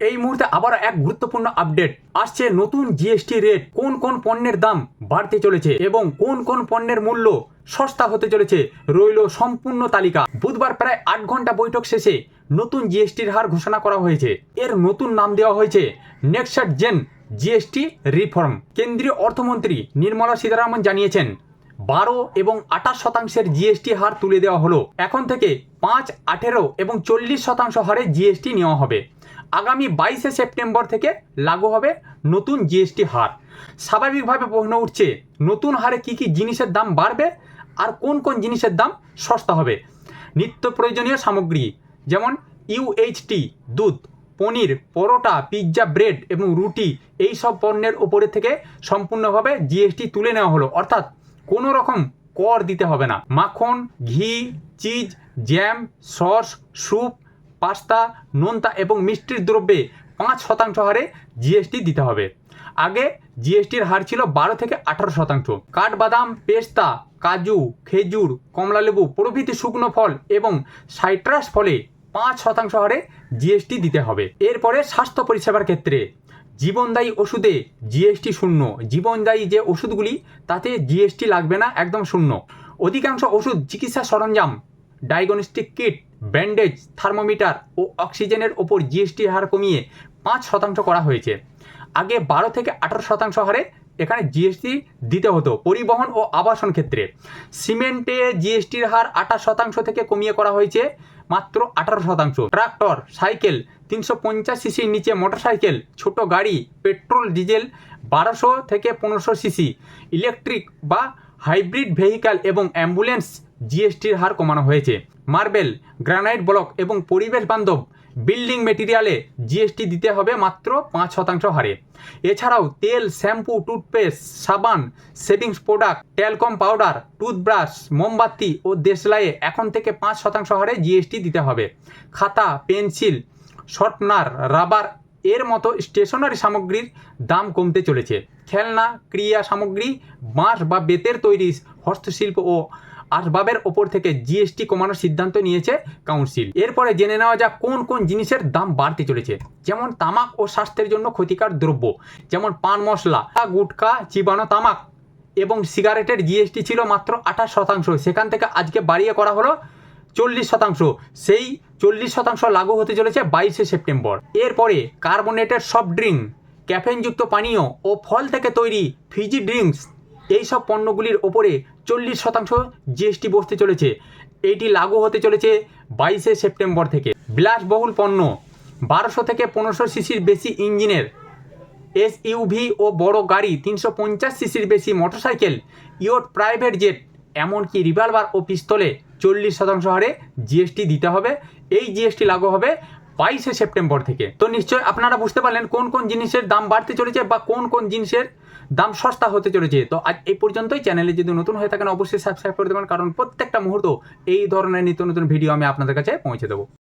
এই মুহূর্তে আবার এক গুরুত্বপূর্ণ আপডেট আসছে নতুন জিএসটি রেট কোন কোন পণ্যের দাম বাড়তে চলেছে এবং কোন কোন পণ্যের মূল্য সস্তা হতে চলেছে রইল সম্পূর্ণ তালিকা। বুধবার প্রায় আট ঘণ্টা বৈঠক শেষে নতুন জিএসটির হার ঘোষণা করা হয়েছে। এর নতুন নাম দেওয়া হয়েছে নেক্সট জেন জিএসটি রিফর্ম কেন্দ্রীয় অর্থমন্ত্রী নির্মলা সীতারামন জানিয়েছেন, বারো এবং আঠাশ শতাংশের জিএসটি হার তুলে দেওয়া হলো। এখন থেকে পাঁচ, আঠেরো এবং চল্লিশ শতাংশ হারে জিএসটি নেওয়া হবে। আগামী বাইশে সেপ্টেম্বর থেকে লাগু হবে নতুন জিএসটি হার। স্বাভাবিকভাবে প্রশ্ন উঠছে, নতুন হারে কি কি জিনিসের দাম বাড়বে আর কোন কোন জিনিসের দাম সস্তা হবে? নিত্য প্রয়োজনীয় সামগ্রী, যেমন ইউএইচটি দুধ, পনির, পরোটা, পিৎজা, ব্রেড এবং রুটি, এই সব পণ্যের ওপরে থেকে সম্পূর্ণভাবে জিএসটি তুলে নেওয়া হলো। অর্থাৎ কোনো রকম কর দিতে হবে না। মাখন, ঘি, cheese, jam, sauce, soup pasta, নোনতা এবং মিষ্টির দ্রব্যে পাঁচ শতাংশ হারে জিএসটি দিতে হবে। আগে জিএসটির হার ছিল বারো থেকে আঠারো শতাংশ। কাঠবাদাম, পেস্তা, কাজু, খেজুর, কমলালেবু প্রভৃতি শুকনো ফল এবং সাইট্রাস ফলে পাঁচ শতাংশ হারে জিএসটি দিতে হবে। এরপরে স্বাস্থ্য পরিষেবার ক্ষেত্রে জীবনদায়ী ওষুধে জিএসটি শূন্য। জীবনদায়ী যে ওষুধগুলি, তাতে জিএসটি লাগবে না, একদম শূন্য। অধিকাংশ ওষুধ চিকিৎসা সরঞ্জাম ডায়াগনস্টিক কিট ব্যান্ডেজ, থার্মোমিটার ও অক্সিজেনের ওপর জিএসটি হার কমিয়ে পাঁচ শতাংশ করা হয়েছে। আগে বারো থেকে আঠারো শতাংশ হারে এখানে জিএসটি দিতে হতো পরিবহন ও আবাসন ক্ষেত্রে। সিমেন্টে জিএসটির হার আঠাশ শতাংশ থেকে কমিয়ে করা হয়েছে, মাত্র আঠারো শতাংশ। ট্রাক্টর, সাইকেল, তিনশো পঞ্চাশ সিসির নিচে মোটরসাইকেল, ছোট গাড়ি, পেট্রোল, ডিজেল বারোশো থেকে পনেরোশো সিসি, ইলেকট্রিক বা হাইব্রিড ভেহিক্যাল এবং অ্যাম্বুলেন্স জিএসটির হার কমানো হয়েছে। মার্বেল গ্রানাইট ব্লক এবং পরিবেশ বান্ধব বিল্ডিং মেটেরিয়ালে জিএসটি দিতে হবে মাত্র পাঁচ শতাংশ হারে। এছাড়াও তেল শ্যাম্পু টুথপেস্ট সাবান shaving product talcum powder toothbrush মোমবাতি ও দেশলাইয়ে এখন থেকে পাঁচ শতাংশ হারে জিএসটি দিতে হবে। খাতা, পেন্সিল শর্টনার রাবার এর মতো স্টেশনারি সামগ্রীর দাম কমতে চলেছে। খেলনা, ক্রিয়া সামগ্রী, বাঁশ বা বেতের তৈরি হস্তশিল্প ও আসবাবের ওপর থেকে জিএসটি কমানোর সিদ্ধান্ত নিয়েছে কাউন্সিল। এরপরে জেনে নেওয়া যাক কোন কোন জিনিসের দাম বাড়তে চলেছে। যেমন তামাক ও স্বাস্থ্যের জন্য ক্ষতিকর দ্রব্য, যেমন পান মশলা গুটখা চিবানো তামাক এবং সিগারেটের জিএসটি ছিল মাত্র আঠাশ শতাংশ। সেখান থেকে আজকে বাড়িয়ে করা হলো চল্লিশ শতাংশ। সেই চল্লিশ শতাংশ লাগু হতে চলেছে বাইশে সেপ্টেম্বর। এরপরে কার্বনেটেড সফট ড্রিঙ্ক ক্যাফেনযুক্ত পানীয় ও ফল থেকে তৈরি ফিজি ড্রিঙ্কস এই সব পণ্যগুলির ওপরে চল্লিশ শতাংশ জিএসটি বসতে চলেছে। এটি লাগু হতে চলেছে বাইশে সেপ্টেম্বর থেকে। বিলাসবহুল পণ্য, বারোশো থেকে পনেরোশো সিসির বেশি ইঞ্জিনের এস ইউভি ও বড় গাড়ি, তিনশো পঞ্চাশ সিসির বেশি মোটরসাইকেল ইয়ট প্রাইভেট জেট, এমনকি রিভলভার ও পিস্তলে চল্লিশ শতাংশ হারে জিএসটি দিতে হবে। এই জিএসটি লাগু হবে বাইশে সেপ্টেম্বর থেকে। তো নিশ্চয় আপনারা বুঝতে পারলেন কোন কোন জিনিসের দাম বাড়তে চলেছে বা কোন কোন জিনিসের দাম সস্তা হতে চলেছে। তো আজ এই পর্যন্তই। চ্যানেলে যদি নতুন হয়ে থাকেন, অবশ্যই সাবস্ক্রাইব করে দেবেন, কারণ প্রত্যেকটা মুহূর্ত এই ধরনের নিত্য নতুন ভিডিও আমি আপনাদের কাছে পৌঁছে দেবো।